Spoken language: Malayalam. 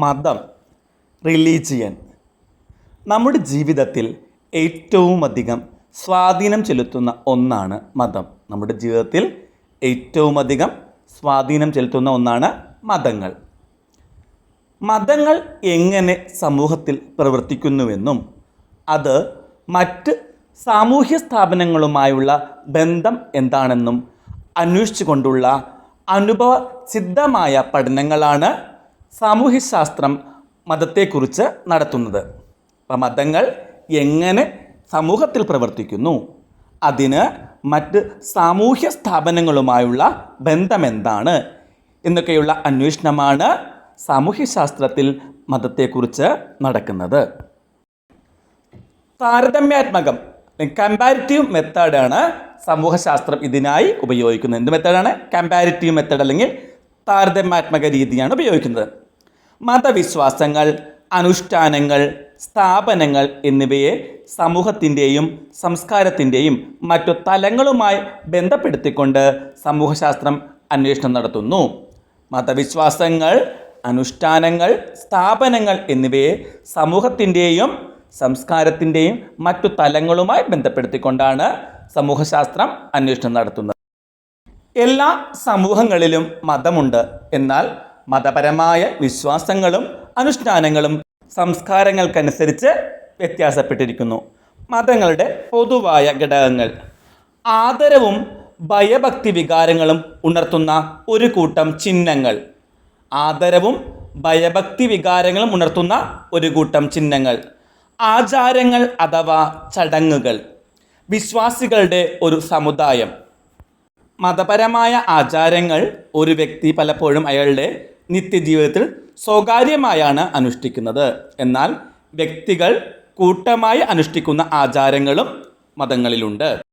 മതം റിലീജിയൻ നമ്മുടെ ജീവിതത്തിൽ ഏറ്റവും അധികം സ്വാധീനം ചെലുത്തുന്ന ഒന്നാണ് മതം. നമ്മുടെ ജീവിതത്തിൽ ഏറ്റവും അധികം സ്വാധീനം ചെലുത്തുന്ന ഒന്നാണ് മതങ്ങൾ. മതങ്ങൾ എങ്ങനെ സമൂഹത്തിൽ പ്രവർത്തിക്കുന്നുവെന്നും അത് മറ്റ് സാമൂഹ്യ സ്ഥാപനങ്ങളുമായുള്ള ബന്ധം എന്താണെന്നും അന്വേഷിച്ചുകൊണ്ടുള്ള അനുഭവ സിദ്ധമായ പഠനങ്ങളാണ് സാമൂഹ്യശാസ്ത്രം മതത്തെക്കുറിച്ച് നടത്തുന്നത്. അപ്പം മതങ്ങൾ എങ്ങനെ സമൂഹത്തിൽ പ്രവർത്തിക്കുന്നു? അതിന് മറ്റ് സാമൂഹ്യ സ്ഥാപനങ്ങളുമായുള്ള ബന്ധമെന്താണ്? എന്നൊക്കെയുള്ള അന്വേഷണമാണ് സാമൂഹ്യശാസ്ത്രത്തിൽ മതത്തെക്കുറിച്ച് നടക്കുന്നത്. താരതമ്യാത്മകം കമ്പാരിറ്റീവ് മെത്തേഡാണ് സമൂഹശാസ്ത്രം ഇതിനായി ഉപയോഗിക്കുന്നത്. എന്ത് മെത്തേഡാണ് കമ്പാരിറ്റീവ് മെത്തേഡ് അല്ലെങ്കിൽ താരതമ്യാത്മക രീതിയാണ് ഉപയോഗിക്കുന്നത്. മതവിശ്വാസങ്ങൾ അനുഷ്ഠാനങ്ങൾ സ്ഥാപനങ്ങൾ എന്നിവയെ സമൂഹത്തിന്റെയും സംസ്കാരത്തിന്റെയും മറ്റു തലങ്ങളുമായി ബന്ധപ്പെടുത്തിക്കൊണ്ട് സമൂഹശാസ്ത്രം അന്വേഷണം നടത്തുന്നു. മതവിശ്വാസങ്ങൾ അനുഷ്ഠാനങ്ങൾ സ്ഥാപനങ്ങൾ എന്നിവയെ സമൂഹത്തിന്റെയും സംസ്കാരത്തിന്റെയും മറ്റു തലങ്ങളുമായി ബന്ധപ്പെടുത്തിക്കൊണ്ടാണ് സമൂഹശാസ്ത്രം അന്വേഷണം നടത്തുന്നത്. എല്ലാ സമൂഹങ്ങളിലും മതമുണ്ട്. എന്നാൽ മതപരമായ വിശ്വാസങ്ങളും അനുഷ്ഠാനങ്ങളും സംസ്കാരങ്ങൾക്കനുസരിച്ച് വ്യത്യാസപ്പെട്ടിരിക്കുന്നു. മതങ്ങളുടെ പൊതുവായ ഘടകങ്ങൾ. ആദരവും ഭയഭക്തി വികാരങ്ങളും ഉണർത്തുന്ന ഒരു കൂട്ടം ചിഹ്നങ്ങൾ. ആദരവും ഭയഭക്തി വികാരങ്ങളും ഉണർത്തുന്ന ഒരു കൂട്ടം ചിഹ്നങ്ങൾ. ആചാരങ്ങൾ അഥവാ ചടങ്ങുകൾ. വിശ്വാസികളുടെ ഒരു സമുദായം. മതപരമായ ആചാരങ്ങൾ ഒരു വ്യക്തി പലപ്പോഴും അയാളുടെ നിത്യജീവിതത്തിൽ സ്വകാര്യമായാണ് അനുഷ്ഠിക്കുന്നത്. എന്നാൽ വ്യക്തികൾ കൂട്ടമായി അനുഷ്ഠിക്കുന്ന ആചാരങ്ങളും മതങ്ങളിലുണ്ട്.